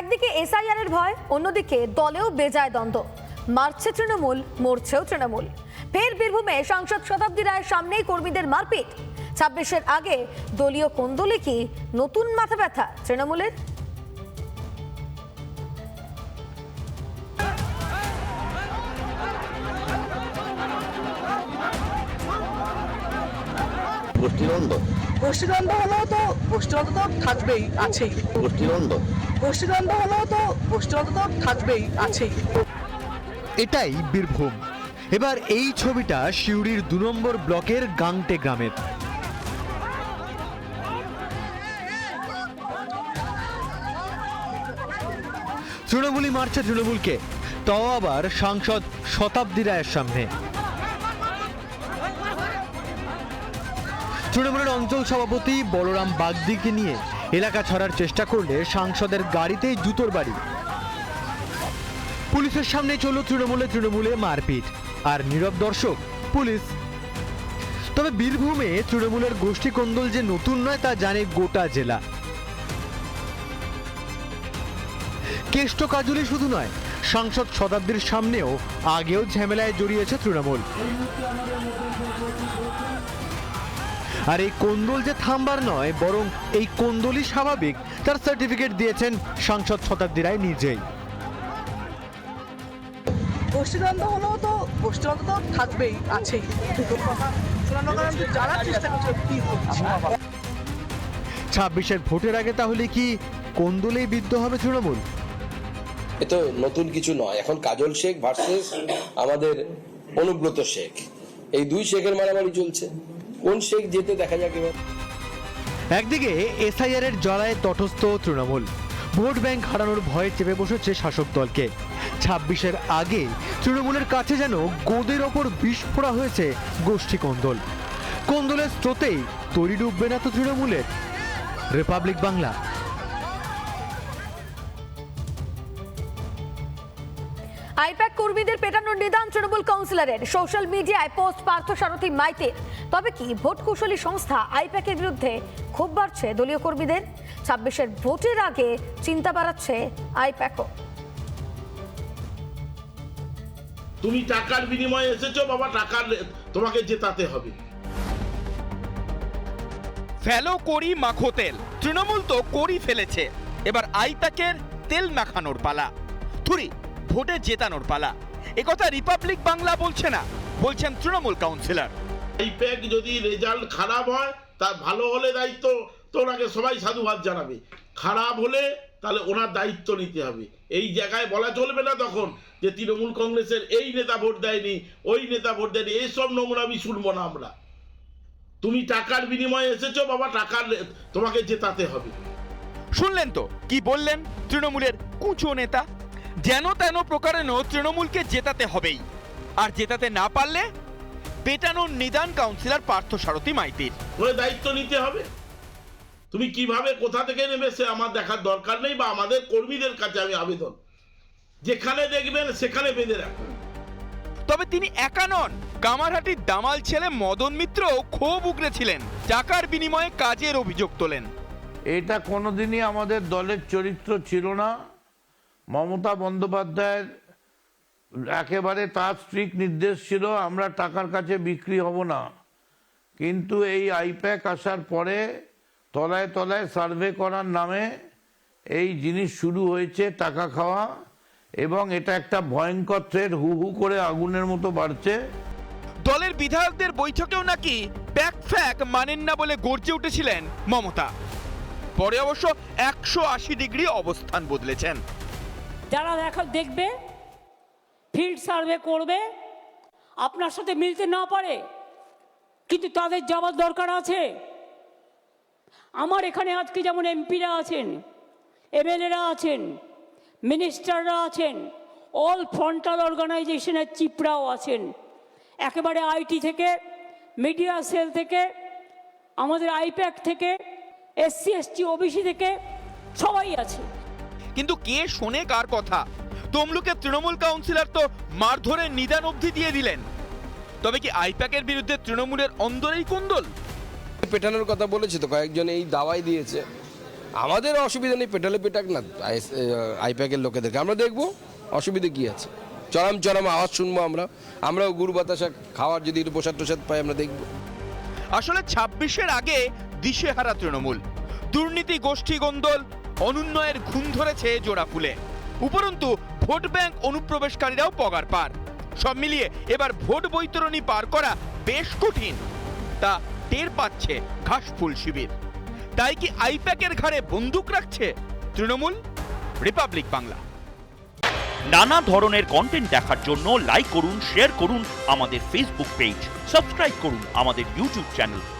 একদিকে এসআইআর এর ভয়, অন্যদিকে দলেও বেজায় দ্বন্দ্ব। মারছে তৃণমূল, মরছেও তৃণমূল। ফের বীরভূমে সাংসদ শতাব্দী রায়ের সামনেই কর্মীদের মারপিট। ছাব্বিশের আগে দলীয় কোন্দলে কি নতুন মাথা ব্যথা তৃণমূলের? গোষ্ঠীদ্বন্দ্ব? গোষ্ঠীদ্বন্দ্ব হলেও তো গোষ্ঠীদ্বন্দ্ব তো থাকবেই আছেই। গোষ্ঠীদ্বন্দ্ব? গোষ্ঠীদ্বন্দ্ব হলেও তো গোষ্ঠীদ্বন্দ্ব তো থাকবেই আছেই। এটাই বীরভূম। এবার এই ছবিটা সিউড়ির দু নম্বর ব্লকের গাংটে গ্রামের। তৃণমূলই মারছে তৃণমূলকে। তাও আবার সাংসদ শতাব্দী রায়ের সামনে। তৃণমূলের অঞ্চল সভাপতি বলরাম বাগদিকে নিয়ে এলাকা ছাড়ার চেষ্টা করলে সাংসদের গাড়িতেই জুতোর বাড়ি। পুলিশের সামনে চলল তৃণমূলে তৃণমূলে মারপিট, আর নীরব দর্শক, পুলিশ। তবে বীরভূমে তৃণমূলের গোষ্ঠী কোন্দল যে নতুন নয় তা জানে গোটা জেলা। কেষ্ট কাজুলি শুধু নয়, সাংসদ শতাব্দীর সামনেও আগেও ঝামেলায় জড়িয়েছে তৃণমূল। আর এই কোন্দল যে থামবার নয় বরং এই কোন্দলই স্বাভাবিক তার সার্টিফিকেট দিয়েছেন সাংসদ শতাব্দী রায় নিজেই। গোষ্ঠীদ্বন্দ্ব হলেও তো গোষ্ঠীদ্বন্দ্ব তো থাকবেই আছেই। যারা চেষ্টা করছে ছাব্বিশের ভোটের আগে তাহলে কি কোন্দলেই বিদ্ধ হবে তৃণমূল? এ তো নতুন কিছু নয়। এখন কাজল শেখ ভার্সেস আমাদের অনুব্রত শেখ। এই দুই শেখের মারামারি চলছে। কোন শেখ যেতে দেখা যাক এবার। একদিকে এসআইআর এর জলায় তটস্থ তৃণমূল। ভোট ব্যাংক হারানোর ভয়ে চেপে বসেছে শাসক দলকে। ছাব্বিশের আগে তৃণমূলের কাছে যেন গোদের ওপর বিস্ফোরা হয়েছে গোষ্ঠী কোন্দল। কোন্দলের স্রোতেই তৈরি ডুববে না তো তৃণমূলের। রিপাবলিক বাংলা। আইপ্যাক কর্মীদের পেটানোর নিদান তৃণমূল কাউন্সিলরের। সোশ্যাল মিডিয়ায় পোস্ট পার্থ সারথী মাইতির তবে কি ভোট কুশলী সংস্থা আইপ্যাকের বিরুদ্ধে ক্ষোভ বাড়ছে দলীয় কর্মীদের? ছাব্বিশের ভোটের আগে চিন্তা বাড়াচ্ছে আইপ্যাকও। তুমি টাকার বিনিময়ে এসেছ বাবা টাকার তোমাকে জেতাতে হবে। ফেলো করি মাখো তেল তৃণমূল তো করি ফেলেছে। এবার আইপ্যাকের তেল মাখানোর পালা। থুরি ভোটে জেতানোর পালা। একথা রিপাবলিক বাংলা বলছে না বলছেন তৃণমূল কাউন্সিলর আইপ্যাক যদি রেজাল্ট খারাপ হয় তার ভালো হলে দায়িত্ব তো ওনাকে সবাই সাধুবাদ জানাবে। খারাপ হলে তাহলে ওনার দায়িত্ব নিতে হবে। এই জায়গায় বলা চলবে না তখন যে তৃণমূল কংগ্রেসের এই নেতা ভোট দেয়নি ওই নেতা ভোট দেয়নি এইসব নোংরা আমি শুনব না আমরা। তুমি টাকার বিনিময়ে এসেছ বাবা টাকার তোমাকে জেতাতে হবে। শুনলেন তো কি বললেন তৃণমূলের কুচো নেতা? যেন তেন প্রকারেণ তৃণমূলকে জেতাতে হবেই। আর জেতাতে না পারলে পেটানোর নিদান কাউন্সিলর পার্থ সারথী মাইতির। ওই দায়িত্ব নিতে হবে। তুমি কীভাবে কোথা থেকে নেবে সে আমার দেখার দরকার নেই বা আমাদের কর্মীদের কাছে আমি আবেদন। যেখানে দেখবেন সেখানে বেঁধে রাখবেন তবে তিনি একা নন। কামারহাটির দামাল ছেলে মদন মিত্র ক্ষোভ উগড়েছিলেন টাকার বিনিময়ে কাজের অভিযোগ তোলেন। এটা কোনোদিনই আমাদের দলের চরিত্র ছিল না। মমতা বন্দ্যোপাধ্যায়ের একেবারে তার স্ট্রিক নির্দেশ ছিল, আমরা টাকার কাছে বিক্রি হব না। কিন্তু এই আইপ্যাক আসার পরে তলায় তলায় সার্ভে করার নামে এই জিনিস শুরু হয়েছে, টাকা খাওয়া, এবং এটা একটা ভয়ঙ্কর থ্রেড হু হু করে আগুনের মতো বাড়ছে। দলের বিধায়কদের বৈঠকেও নাকি প্যাক ফ্যাক মানেন না বলে গর্জে উঠেছিলেন মমতা। পরে অবশ্য একশো আশি ডিগ্রি অবস্থান বদলেছেন। যারা দেখা দেখবে ফিল্ড সার্ভে করবে, আপনার সাথে মিলতে না পারে, কিন্তু তাদের যাওয়ার দরকার আছে। আমার এখানে আজকে যেমন এমপিরা আছেন, এমএলএরা আছেন, মিনিস্টাররা আছেন অল ফ্রন্টাল অর্গানাইজেশনের চিপরাও আছেন। একেবারে আইটি থেকে মিডিয়া সেল থেকে, আমাদের আইপ্যাক থেকে, এসসি, এসটি, ওবিসি থেকে সবাই আছে। কিন্তু কে শোনে কার কথা? তমলুকের তৃণমূল কাউন্সিলর তো মারধরের নিদান অবধি দিয়ে দিলেন। তবে কি আইপ্যাকের বিরুদ্ধে তৃণমূলের অন্দরেই কুন্দল? পেটানোর কথা বলেছে তো কয়েকজন এই দাওয়াই দিয়েছে। আমাদের অসুবিধা নেই পেটালে পেটাক না আইপ্যাকের লোকেদেরকে। আমরা দেখব অসুবিধে কি আছে। চরম চরম আওয়াজ শুনব আমরা। আমরাও গুড় বাতাসা খাওয়ার যদি একটু প্রসাদ টোসাদ পাই আমরা দেখব। আসলে ছাব্বিশের আগে দিশেহারা তৃণমূল। দুর্নীতি গোষ্ঠী গন্দল অনুন্নয়ের ঘুম ধরেছে জোড়া ফুলে। উপরন্তু, ভোট ব্যাংক অনুপ্রবেশকারীরাও পগার পার। সব মিলিয়ে এবার ভোট বৈতরণী পার করা বেশ কঠিন। তা টের পাচ্ছে ঘাসফুল শিবির। তাই কি আইপ্যাকের ঘাড়ে বন্দুক রাখছে তৃণমূল? রিপাবলিক বাংলা। নানা ধরনের কন্টেন্ট দেখার জন্য লাইক করুন শেয়ার করুন আমাদের ফেসবুক পেজ সাবস্ক্রাইব করুন আমাদের ইউটিউব চ্যানেল